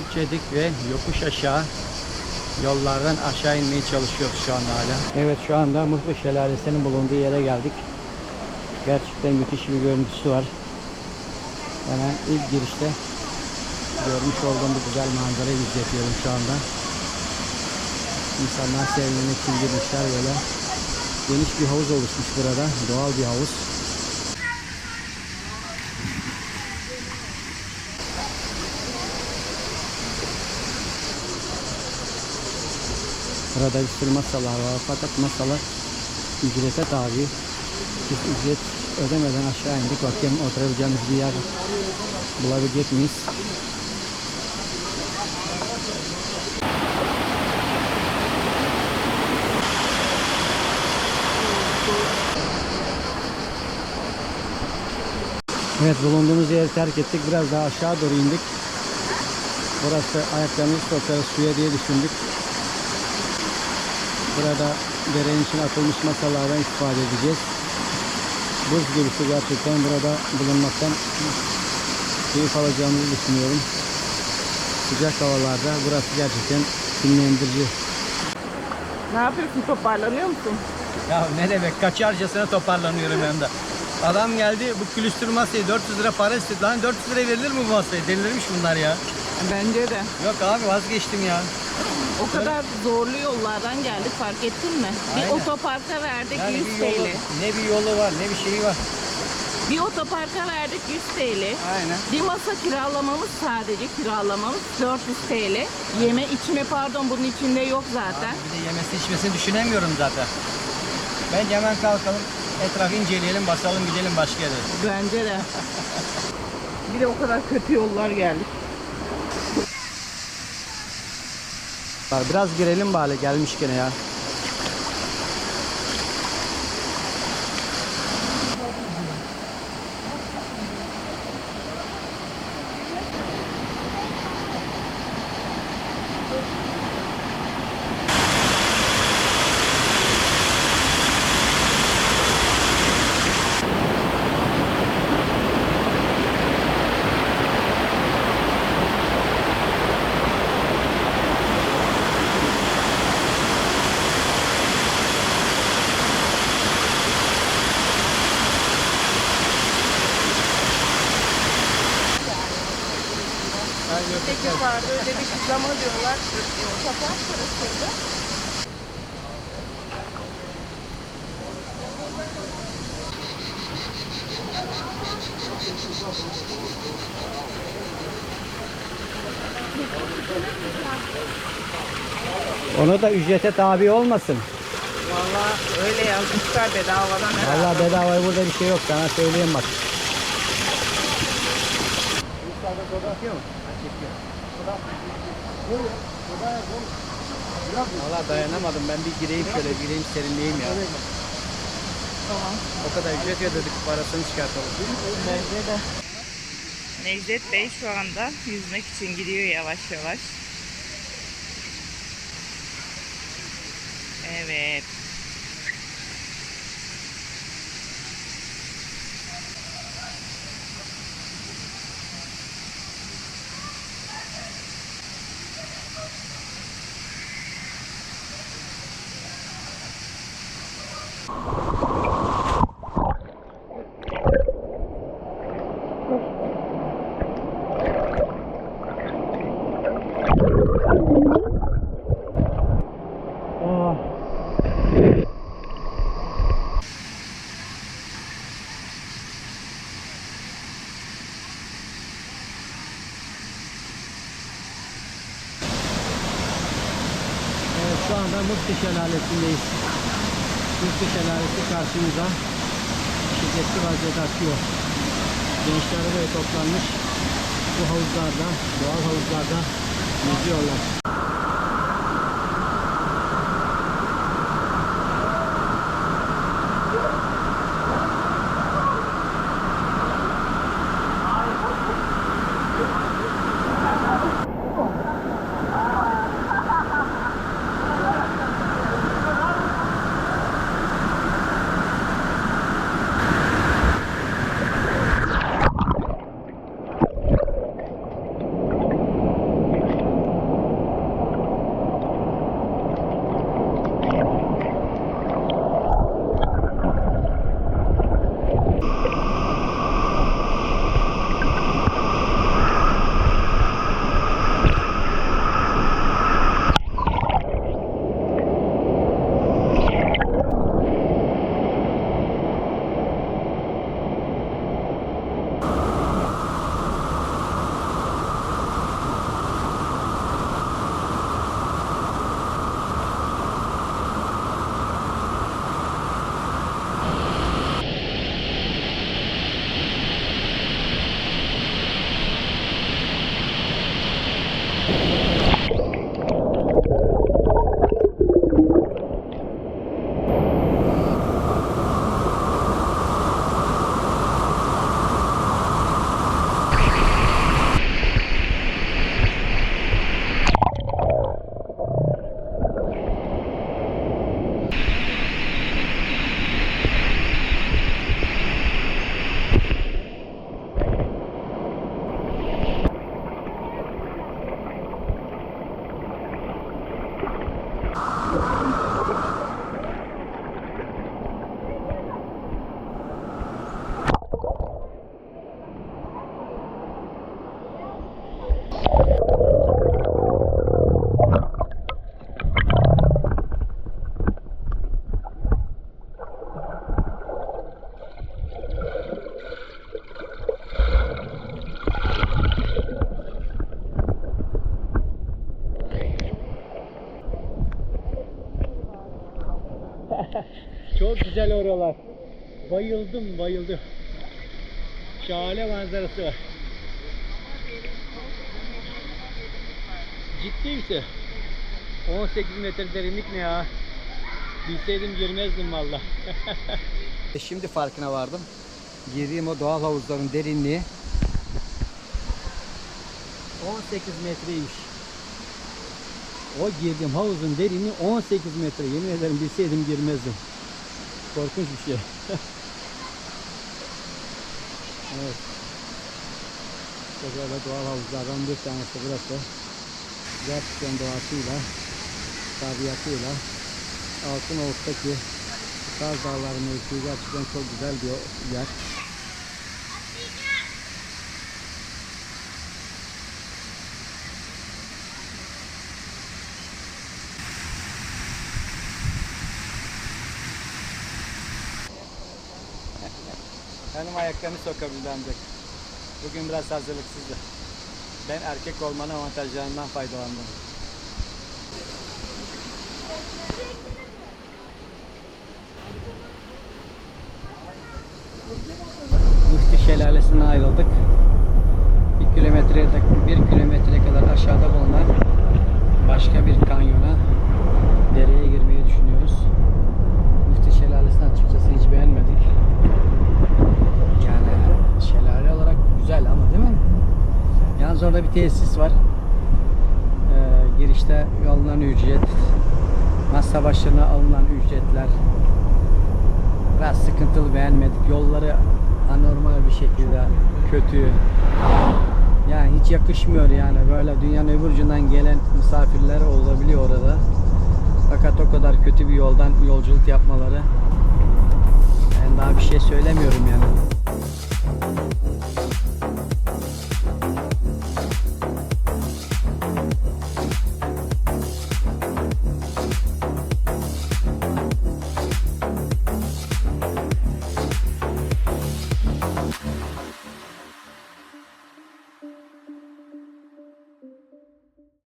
Oldukça dik ve yokuş aşağı yollardan aşağı inmeye çalışıyoruz şu anda hala. Evet şu anda Mutlu Şelalesi'nin bulunduğu yere geldik. Gerçekten müthiş bir görüntüsü var. Hemen ilk girişte görmüş olduğum bu güzel manzarayı izletiyorum şu anda. İnsanlar serinlemek için girmişler böyle. Geniş bir havuz oluşmuş burada. Doğal bir havuz. Burada bir sürü masalar var fakat masalar ücrete tabi. Biz ücret ödemeden aşağı indik. Bakayım oturabileceğimiz bir yer bulabilecek miyiz? Evet bulunduğumuz yeri terk ettik. Biraz daha aşağı doğru indik. Burası ayaklarımızı sokarız suya diye düşündük. Burada derenin içine atılmış masalardan istifade edeceğiz. Buz gibi su gerçekten burada bulunmaktan keyif alacağımızı düşünüyorum. Sıcak havalarda burası gerçekten dinlendirici. Ne yapıyorsun? Toparlanıyor musun? Ya ne demek kaçarcasına toparlanıyorum de. Adam geldi bu külüstür masayı 400 lira para istedi. Lan 400 lira verilir mi bu masaya? Delirmiş bunlar ya. Bence de. Yok abi vazgeçtim ya. O kadar zorlu yollardan geldik fark ettin mi? Bir Aynen. otoparka verdik Yani 100 bir yolu, TL. ne bir yolu var ne bir şeyi var. Bir otoparka verdik 100 TL. Aynen. Bir masa kiralamamız sadece kiralamamız 400 TL. Yeme içme pardon bunun içinde yok zaten. Bir de yemesi içmesini düşünemiyorum zaten. Bence hemen kalkalım. Etrafı inceleyelim, basalım, gidelim başka yere. Bence de. Bir de o kadar kötü yollar geldik. Biraz girelim bari gelmişken ya. Peki vardı öyle bir şizlama diyorlar. Otopark parasıydı. Onu da ücrete tabi olmasın. Valla öyle yazmışlar bedavadan herhalde. Vallahi bedavaya burada bir şey yok. Sana söyleyeyim bak. Valla dayanamadım. Ben bir gireyim şöyle gireyim serinleyeyim ya. Tamam. O kadar ücret ödedik parasını çıkartalım. Bence de. Necdet Bey şu anda yüzmek için gidiyor yavaş yavaş. Evet. Şu anda Mutlu Şelalesi'ndeyiz. Mutlu Şelalesi karşımıza şiddetli vaziyette akıyor. Gençler buraya toplanmış. Bu havuzlarda, doğal havuzlarda yüzüyorlar. Güzel oralar. Bayıldım bayıldım. Şahane manzarası var. Ciddi misin? 18 metre derinlik ne ya? Bilseydim girmezdim valla. Şimdi farkına vardım. Girdiğim o doğal havuzların derinliği 18 metreymiş. O girdiğim havuzun derinliği 18 metre. Yemin ederim bilseydim girmezdim. Korkunç bir şey. evet. İşte böyle doğal havuzlardan bir tanesi burası. Gerçekten doğasıyla, tabiatıyla Altın Oğuz'taki Kaz Dağları mevkii gerçekten çok güzel bir yer. Hanım ayaklarını sokabildi ancak. Bugün biraz hazırlıksızdı. Ben erkek olmanın avantajlarından faydalandım. Muhti Şelalesi'ne ayrıldık. Bir kilometre, bir kilometre kadar aşağıda bulunan başka bir kanyona dereye girmeyi düşünüyoruz. Muhti Şelalesi'ni açıkçası hiç beğenmedik. Yani şelale olarak güzel ama değil mi? Yalnız orada bir tesis var. Ee, girişte alınan ücret, masa başına alınan ücretler biraz sıkıntılı beğenmedik. Yolları anormal bir şekilde kötü. Yani hiç yakışmıyor yani böyle dünyanın öbür ucundan gelen misafirler olabiliyor orada. Fakat o kadar kötü bir yoldan yolculuk yapmaları ben daha bir şey söylemiyorum yani.